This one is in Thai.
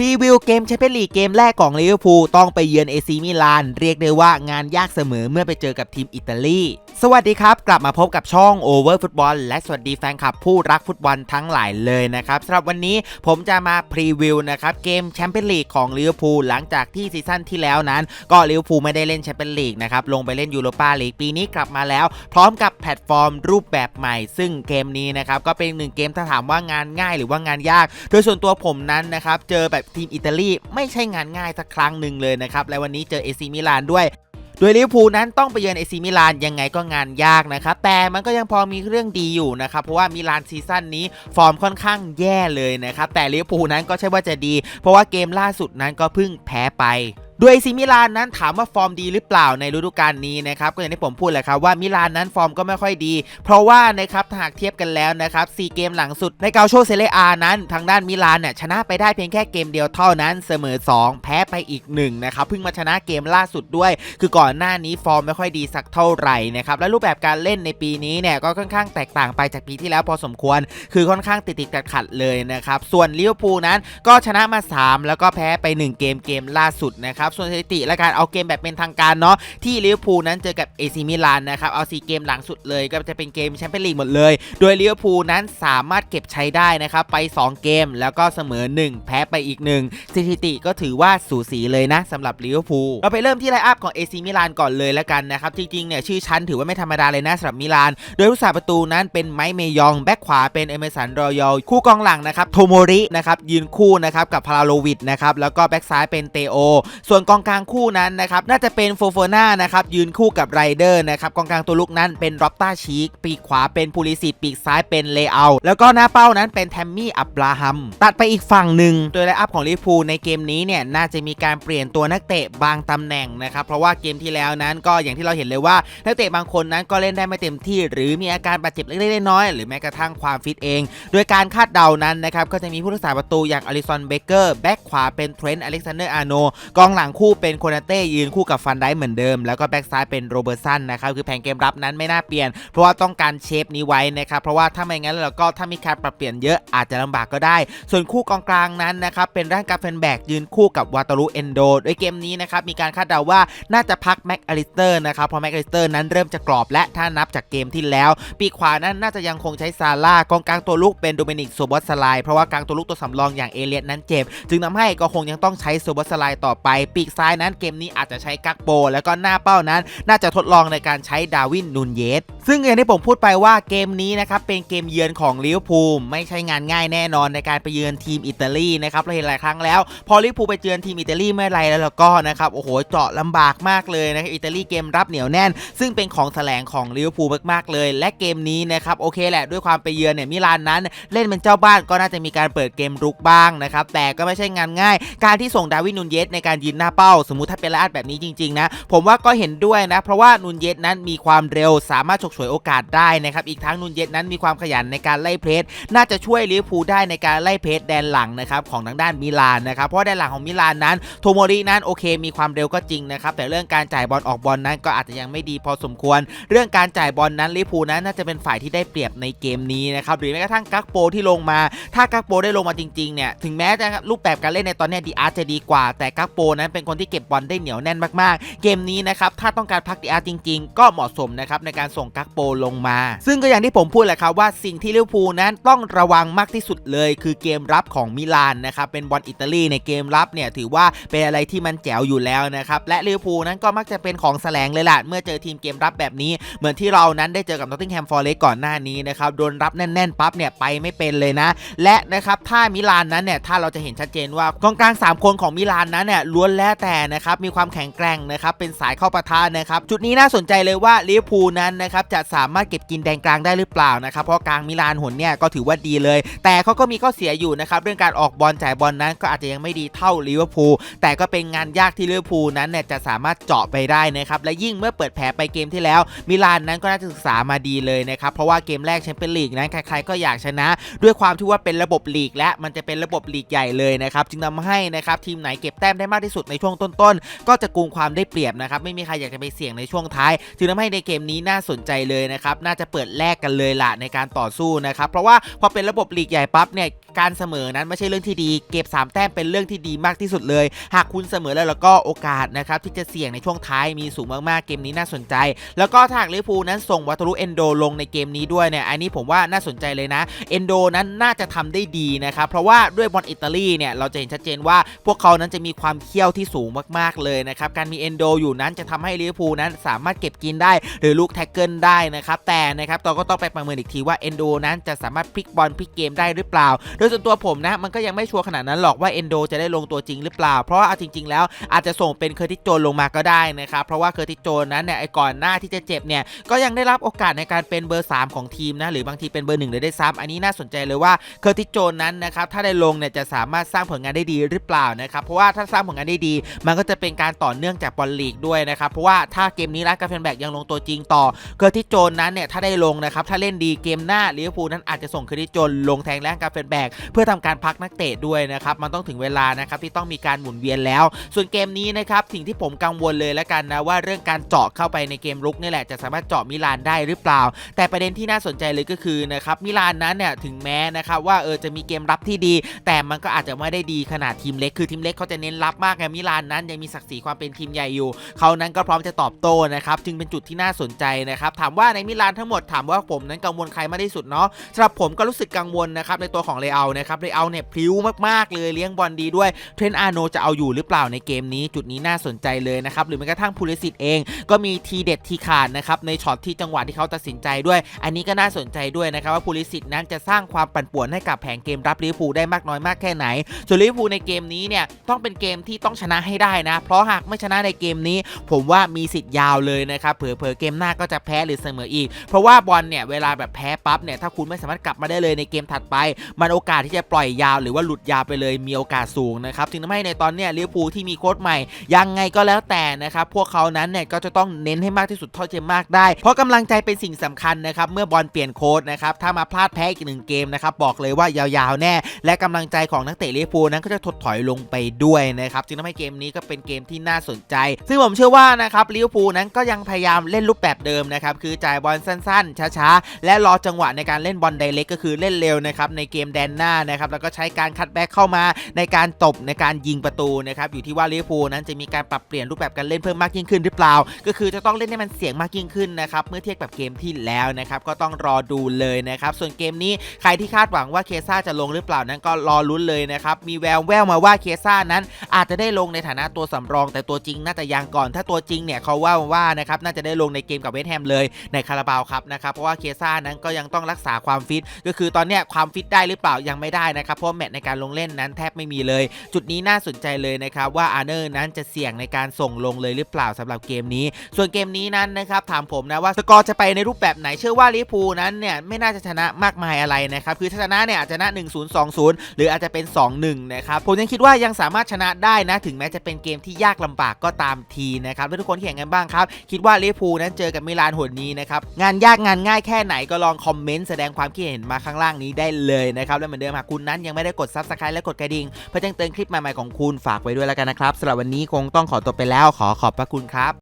รีวิวเกมแชมเปี้ยนลีกเกมแรกของลิเวอร์พูลต้องไปเยือนเอซีมิลาน เรียกได้ว่างานยากเสมอเมื่อไปเจอกับทีมอิตาลีสวัสดีครับ กลับมาพบกับช่อง Over Football และสวัสดีแฟนคลับผู้รักฟุตบอลทั้งหลายเลยนะครับสำหรับวันนี้ผมจะมาพรีวิวนะครับเกมแชมเปี้ยนลีกของลิเวอร์พูลหลังจากที่ซีซั่นที่แล้วนั้น ก็ลิเวอร์พูลไม่ได้เล่นแชมเปี้ยนลีกนะครับลงไปเล่นยูโรปาลีกปีนี้กลับมาแล้ว พร้อมกับแพลตฟอร์มรูปแบบใหม่ ซึ่งเกมนี้นะครับก็เป็นหนึ่งเกมถ้าถามว่างานง่ายหรือว่างานยาก โดยส่วนตัวผมนั้นนะครับเจอแบบทีมอิตาลีไม่ใช่งานง่ายสักครั้งหนึ่งเลยนะครับ และวันนี้เจอเอซีมิลานด้วยโดยลิเวอร์พูลนั้นต้องไปเยือนเอซีมิลานยังไงก็งานยากนะครับ แต่มันก็ยังพอมีเรื่องดีอยู่นะครับ เพราะว่ามิลานซีซั่นนี้ฟอร์มค่อนข้างแย่เลยนะครับ แต่ลิเวอร์พูลนั้นก็ใช่ว่าจะดี เพราะว่าเกมล่าสุดนั้นก็เพิ่งแพ้ไป โดยซีมิลานนั้นถามว่าฟอร์มดีหรือเปล่าในฤดูกาลนี้นะครับก็อย่างที่ผมพูดแหละครับว่ามิลานนั้นฟอร์มก็ไม่ค่อยดี เพราะว่านะครับหากเทียบกันแล้วนะครับ4เกมหลังสุดในเกาโชเซเลอานั้น ทางด้านมิลานเนี่ยชนะไปได้เพียงแค่เกมเดียวเท่านั้นเสมอ 2 แพ้ไปอีก1นะครับเพิ่งมาชนะเกมล่าสุดด้วย คือก่อนหน้านี้ฟอร์มไม่ค่อยดีสักเท่าไหร่นะครับและรูปแบบการเล่นในปีนี้เนี่ยก็ค่อนข้างแตกต่างไปจากปีที่แล้วพอสมควร คือค่อนข้างติดติดขัดขัดเลยนะครับส่วนลิเวอร์พูลนั้นก็ชนะมา 3 แล้วก็แพ้ไป 1 เกมเกมล่าสุดนะครับส่วนสถิติและการเอาเกมแบบเป็นทางการเนาะที่ลิเวอร์พูลนั้นเจอกับเอซิมิลานนะครับเอา4เกมหลังสุดเลยก็จะเป็นเกมแชมเปี้ยนลีกหมดเลย โดยลิเวอร์พูลนั้นสามารถเก็บใช้ได้นะครับไป 2 เกมแล้วก็เสมอ 1 แพ้ไปอีก 1 สถิติก็ถือว่าสูสีเลยนะสำหรับลิเวอร์พูลเราไปเริ่มที่ไลอัพของเอซิมิลานก่อนเลยแล้วกันนะครับจริงๆเนี่ยชื่อชั้นถือว่าไม่ธรรมดาเลยนะสำหรับมิลาน โดยผู้สาประตูนั้นเป็นไมค์เมยองแบ็คขวาเป็นเอเมสันรอยลคู่กองหลังนะครับโทโมรินะครับยืนคู่นะครับกับพาราโลวิดนะครับแล้วก็แบ็คซ้ายเป็นเตโอส่วนกองกลางคู่นั้นนะครับน่าจะเป็นโฟโฟนานะครับยืนคู่กับไรเดอร์นะครับกองกลางตัวลุกนั้นเป็นร็อบต้าชีกปีกขวาเป็นพูลิสิตปีกซ้ายเป็นเลอาแล้วก็หน้าเป้านั้นเป็นแทมมี่อับราฮัมตัดไปอีกฝั่งหนึ่งโดยไลอัพของลิเวอร์พูลในเกมนี้เนี่ยน่าจะมีการเปลี่ยนตัวนักเตะบางตำแหน่งนะครับเพราะว่าเกมที่แล้วนั้นก็อย่างที่เราเห็นเลยว่านักเตะบางคนนั้นก็เล่นได้ไม่เต็มที่ หรือมีอาการบาดเจ็บเล็กๆน้อยๆหรือแม้กระทั่งความฟิตเอง โดยการคาดเดานั้นนะครับก็จะมีผู้รักษาประตูอย่างอลิซอนเบเกอร์แบ็กขวาเป็นเทรนต์อเล็กซานเดอร์อาโนกองหลังคู่เป็นโคนาเต้ยืนคู่กับฟันได้เหมือนเดิม แล้วก็แบ็กซ้ายเป็นโรเบอร์สันนะครับคือแผนเกมรับนั้นไม่น่าเปลี่ยน เพราะว่าต้องการเชฟนี้ไว้นะครับเพราะว่าถ้าไม่งั้นแล้วก็ถ้ามีการปรับเปลี่ยนเยอะอาจจะลำบากก็ได้ ส่วนคู่กองกลางนั้นนะครับเป็นด้านกาเฟนแบกยืนคู่กับวาตารุเอนโดโดยเกมนี้นะครับมีการคาดเดาว่าน่าจะพักแม็กอลิสเตอร์นะครับเพราะแม็กอลิสเตอร์นั้นเริ่มจะกรอบและถ้านับจากเกมที่แล้ว ปีขวานั้นน่าจะยังคงใช้ซาร่ากองกลางตัวลุกเป็นโดเมนิกโซบอสสไลเพราะว่ากลางตัวลุกตัวสำรองอย่างเอเลียตนั้นเจ็บ จึงทำให้ก็คงยังต้องใช้โซบอสสไลต่อไปปกซ้ายนั้นเกมนี้อาจจะใช้กักโบ แล้วก็หน้าเป้านั้น น่าจะทดลองในการใช้ดาวินนูนเยสซึ่งอย่างที่ผมพูดไปว่าเกมนี้นะครับเป็นเกมเยือนของลิเวอร์พูลไม่ใช่งานง่ายแน่นอนในการไปเยือนทีมอิตาลีนะครับเราเห็นหลายครั้งแล้ว พอลิเวอร์พูลไปเยือนทีมอิตาลีเมื่อไรแล้วก็นะครับโอ้โหเจาะลำบากมากเลยนะครับอิตาลีเกมรับเหนียวแน่น ซึ่งเป็นของแถลงของลิเวอร์พูลมากๆเลย และเกมนี้นะครับโอเคแหละด้วยความไปเยือนเนี่ยมิลานนั้น เล่นเป็นเจ้าบ้านก็น่าจะมีการเปิดเกมรุกบ้างนะครับแต่ก็ไม่ใช่งานง่าย การที่ส่งดาวินนูนเยสในการยืนหน้าเป้า สมมุติถ้าเป็นลาดแบบนี้จริงๆนะผมว่าก็เห็นด้วยนะเพราะว่านูนเยสนั้นมีความเร็วสามารถกฉวยโอกาสได้นะครับอีกทั้งนูนเยสนั้นมีความขยันในการไล่เพรสน่าจะช่วยลิเวอร์พูลได้ในการไล่เพรสแดนหลังนะครับของทางด้านมิลานนะครับเพราะแดนหลังของมิลานนั้นโทโมรินั้นโอเค มีความเร็วก็จริงนะครับแต่เรื่องการจ่ายบอลออกบอลนั้นก็อาจจะยังไม่ดีพอสมควร เรื่องการจ่ายบอลนั้นลิเวอร์พูลนั้นน่าจะเป็นฝ่ายที่ได้เปรียบในเกมนี้นะครับหรือแม้กระทั่งกักโปที่ลงมา ถ้ากักโปได้ลงมาจริงๆเนี่ยถึงแม้จะรูปแบบการเล่นในตอนนี้ดีอาร์จะดีกว่า แต่กักโปนั้นเป็นคนที่เก็บบอลได้เหนียวแน่นมากๆ เกมนี้นะครับถ้าต้องการพักดีอาร์จริง ๆ ก็เหมาะสมนะครับในการส่งกกโปลงมา ซึ่งก็อย่างที่ผมพูดแหละครับว่าสิ่งที่ลิเวอร์พูลนั้นต้องระวังมากที่สุดเลย คือเกมรับของมิลานนะครับเป็นบอลอิตาลีในเกมรับเนี่ยถือว่าเป็นอะไรที่มันแจ๋วอยู่แล้วนะครับและลิเวอร์พูลนั้นก็มักจะเป็นของแสลงเลยล่ะเมื่อเจอทีมเกมรับแบบนี้ เหมือนที่เรานั้นได้เจอกับนอตติงแฮมฟอร์เรสก่อนหน้านี้นะครับโดนรับแน่น ๆ ปั๊บเนี่ยไปไม่เป็นเลยนะ และนะครับถ้ามิลานนั้นเนี่ยถ้าเราจะเห็นชัดเจนว่ากองกลาง 3 คนของมิลานนั้นเนี่ยล้วนแล้วแต่นะครับมีความแข็งแกร่งนะครับเป็นสายเข้าปะทะนะครับจุดนี้น่าสนใจเลยว่าลิเวอร์พูลนั้นนะครับจะสามารถเก็บกินแดนกลางได้หรือเปล่านะครับเพราะกลางมิลานหนเนี่ยก็ถือว่าดีเลย แต่เขาก็มีข้อเสียอยู่นะครับเรื่องการออกบอลจ่ายบอลนั้นก็อาจจะยังไม่ดีเท่าลิเวอร์พูลแต่ก็เป็นงานยากที่ลิเวอร์พูลนั้นเนี่ยจะสามารถเจาะไปได้นะครับและยิ่งเมื่อเปิดแผลไปเกมที่แล้ว มิลานนั้นก็น่าจะศึกษามาดีเลยนะครับเพราะว่าเกมแรกแชมเปี้ยนลีกนั้นใครๆก็อยากชนะ ด้วยความที่ว่าเป็นระบบลีกและมันจะเป็นระบบลีกใหญ่เลยนะครับจึงทำให้นะครับทีมไหนเก็บแต้มได้มากที่สุดในช่วงต้นๆ ก็จะกุมความได้เปรียบนะครับไม่มีใครอยากจะไปเสี่ยงในช่วงท้ายจึงทำให้ในเกมนี้น่าสนใจเลยนะครับน่าจะเปิดแลกกันเลยล่ะในการต่อสู้นะครับเพราะว่าพอเป็นระบบลีกใหญ่ปั๊บเนี่ยการเสมอนั้นไม่ใช่เรื่องที่ดี เก็บ 3 แต้มเป็นเรื่องที่ดีมากที่สุดเลย หากคุณเสมอแล้วแล้วก็โอกาสนะครับที่จะเสี่ยงในช่วงท้ายมีสูงมากๆเกมนี้น่าสนใจ แล้วก็ถ้าหากลิเวอร์พูลนั้นส่งวัตรุเอนโดลงในเกมนี้ด้วยเนี่ยอันนี้ผมว่าน่าสนใจเลยนะเอนโดนั้นน่าจะทำได้ดีนะครับเพราะว่าด้วยบอลอิตาลีเนี่ยเราจะเห็นชัดเจนว่าพวกเขานั้นจะมีความเขี้ยวที่สูงมากๆเลยนะครับการมีเอนโดอยู่นั้นจะทำให้ลิเวอร์พูลนั้นสามารถเก็บกินได้ หรือลูกแท็กเกิลได้นะครับแต่นะครับเราก็ต้องไปประเมินอีกทีว่าเอนโดนั้นจะสามารถพลิกบอลพลิกเกมได้หรือเปล่า โดยส่วนตัวผมนะ มันก็ยังไม่ชัวร์ขนาดนั้นหรอกว่าเอนโดจะได้ลงตัวจริงหรือเปล่า เพราะเอาจริง ๆ แล้วอาจจะส่งเป็นเคอร์ติโจนลงมาก็ได้นะครับ เพราะว่าเคอร์ติโจนนั้นเนี่ยไอ้ก่อนหน้าที่จะเจ็บเนี่ย ก็ยังได้รับโอกาสในการเป็นเบอร์ 3 ของทีมนะ หรือบางทีเป็นเบอร์หนึ่งเลยได้ซ้ำอันนี้น่าสนใจเลยว่าเคอร์ติโจนนั้นนะครับ ถ้าได้ลงเนี่ยจะสามารถสร้างผลงานได้ดีหรือเปล่านะครับ เพราะว่าถ้าสร้างผลงานได้ดี มันก็จะเป็นการต่อเนื่องจากบอลลีกด้วยนะครับ เพราะว่าถ้าเกมนี้รักกาเฟนแบกยังลงตัวจริงต่อ เคอร์ติโจนนั้นเนี่ยถ้าได้ลงนะครับ ถ้าเล่นดีเกมหน้าลิเวอร์พูลนั้นอาจจะส่งเคอร์ติโจนลงแทงแรงกาเฟนแบกเพื่อทำการพักนักเตะด้วยนะครับมันต้องถึงเวลานะครับที่ต้องมีการหมุนเวียนแล้ว ส่วนเกมนี้นะครับสิ่งที่ผมกังวลเลยแล้วกันนะว่าเรื่องการเจาะเข้าไปในเกมรุกนี่แหละจะสามารถเจาะมิลานได้หรือเปล่า แต่ประเด็นที่น่าสนใจเลยก็คือนะครับมิลานนั้นเนี่ยถึงแม้นะครับว่าเออจะมีเกมรับที่ดี แต่มันก็อาจจะไม่ได้ดีขนาดทีมเล็กคือทีมเล็กเขาจะเน้นรับมากไงมิลานนั้นยังมีศักดิ์ศรีความเป็นทีมใหญ่อยู่เขานั้นก็พร้อมจะตอบโต้นะครับจึงเป็นจุดที่น่าสนใจนะครับถามว่าในมิลานทั้งหมดถามว่าผมนั้นกังวลใครมากที่สุดเนาะสำหรับผมก็รู้สึกกังวลนะครับในตัวของเลอานะครับเลอาเนี่ยพลิ้วมากๆเลยเลี้ยงบอลดีด้วยเทรนอาโนจะเอาอยู่หรือเปล่าในเกมนี้ จุดนี้น่าสนใจเลยนะครับหรือแม้กระทั่งพูลิสิตเอง ก็มีทีเด็ดทีขาดนะครับในช็อตที่จังหวะที่เขาตัดสินใจด้วย อันนี้ก็น่าสนใจด้วยนะครับว่าพูลิสิตนั้นจะสร้างความปั่นป่วนให้กับแผงเกมรับลิเวอร์พูลได้มากน้อยมากแค่ไหนส่วนลิเวอร์พูลในเกมนี้เนี่ยต้องเป็นเกมที่ต้องชนะให้ได้นะ เพราะหากไม่ชนะในเกมนี้ ผมว่ามีสิทธิ์ยาวเลยนะครับเผลอๆเกมหน้าก็จะแพ้หรือเสมออีก เพราะว่าบอลเนี่ยเวลาแบบแพ้ปั๊บเนี่ยถ้าคุณไม่สามารถกลับมาได้เลยในเกมถัดไปมันโอกาสที่จะปล่อยยาวหรือว่าหลุดยาวไปเลยมีโอกาสสูงนะครับจึงทำให้ในตอนนี้ลิเวอร์พูลที่มีโค้ชใหม่ ยังไงก็แล้วแต่นะครับพวกเขานั้นเนี่ยก็จะต้องเน้นให้มากที่สุดเท่าที่มากได้ เพราะกำลังใจเป็นสิ่งสำคัญนะครับเมื่อบอลเปลี่ยนโค้ชนะครับถ้ามาพลาดแพ้อีกหนึ่งเกมนะครับบอกเลยว่ายาวๆแน่ และกำลังใจของนักเตะลิเวอร์พูลนั้นก็จะถดถอยลงไปด้วยนะครับจึงทำให้เกมนี้ก็เป็นเกมที่น่าสนใจ ซึ่งผมเชื่อว่านะครับลิเวอร์พูลนั้นก็ยังพยายามเล่นรูปแบบเดิมนะครับคือจ่ายบอลสั้นๆ ช้าๆ และรอจังหวะในการเล่นบอลไดเรกก็คือเล่นเร็วนะครับในเกมแดนหน้านะครับแล้วก็ใช้การคัดแบ็กเข้ามาในการตบในการยิงประตูนะครับอยู่ที่ว่าลิเวอร์พูลนั้นจะมีการปรับเปลี่ยนรูปแบบการเล่นเพิ่มมากยิ่งขึ้นหรือเปล่า ก็คือจะต้องเล่นให้มันเสียงมากยิ่งขึ้นนะครับเมื่อเทียบกับเกมที่แล้วนะครับก็ต้องรอดูเลยนะครับส่วนเกมนี้ใครที่คาดหวังว่าเคซ่าจะลงหรือเปล่านั้นก็รอลุ้นเลยนะครับมีแววแววมาว่าเคซ่านั้น อาจจะได้ลงในฐานะตัวสำรอง แต่ตัวจริงน่าจะยังก่อน ถ้าตัวจริงเนี่ยเขาว่าว่านะครับน่าจะได้ลงในเกมกับเวสต์แฮมเลยในคาราบาวครับนะครับเพราะว่าเคซ่านั้นก็ยังต้องรักษาความฟิตก็คือตอนเนี้ยความฟิตได้หรือเปล่ายังไม่ได้นะครับเพราะแมตช์ในการลงเล่นนั้นแทบไม่มีเลย จุดนี้น่าสนใจเลยนะครับว่าอาร์เนอร์นั้นจะเสี่ยงในการส่งลงเลยหรือเปล่าสำหรับเกมนี้ ส่วนเกมนี้นั้นนะครับถามผมนะว่าสกอร์จะไปในรูปแบบไหนเชื่อว่าลิเวอร์พูนั้นเนี่ยไม่น่าจะชนะมากมายอะไรนะครับคือถ้าชนะเนี่ยอาจจะชนะ 1-0 2-0 หรืออาจจะเป็น 2-1 นะครับผมยังคิดว่ายังสามารถชนะได้นะถึงแม้จะเป็นเกมที่ยากลำบากก็ตามทีนะครับแล้วทุกคนคิดอย่างไงบ้างครับ คิดว่าลิเวอร์พูนั้นเจอกับมิลานหนนี้นะครับงานยากงานง่ายแค่ไหนก็ลองคอมเมนต์แสดงความคิดเห็นมาข้างล่างนี้ได้เลยนะครับและเหมือนเดิมหากคุณนั้นยังไม่ได้กด Subscribe และกดกระดิ่งเพื่อแจ้งเตือนคลิปใหม่ๆของคุณฝากไว้ด้วยแล้วกันนะครับสำหรับวันนี้คงต้องขอตัวไปแล้วขอขอบพระคุณครับ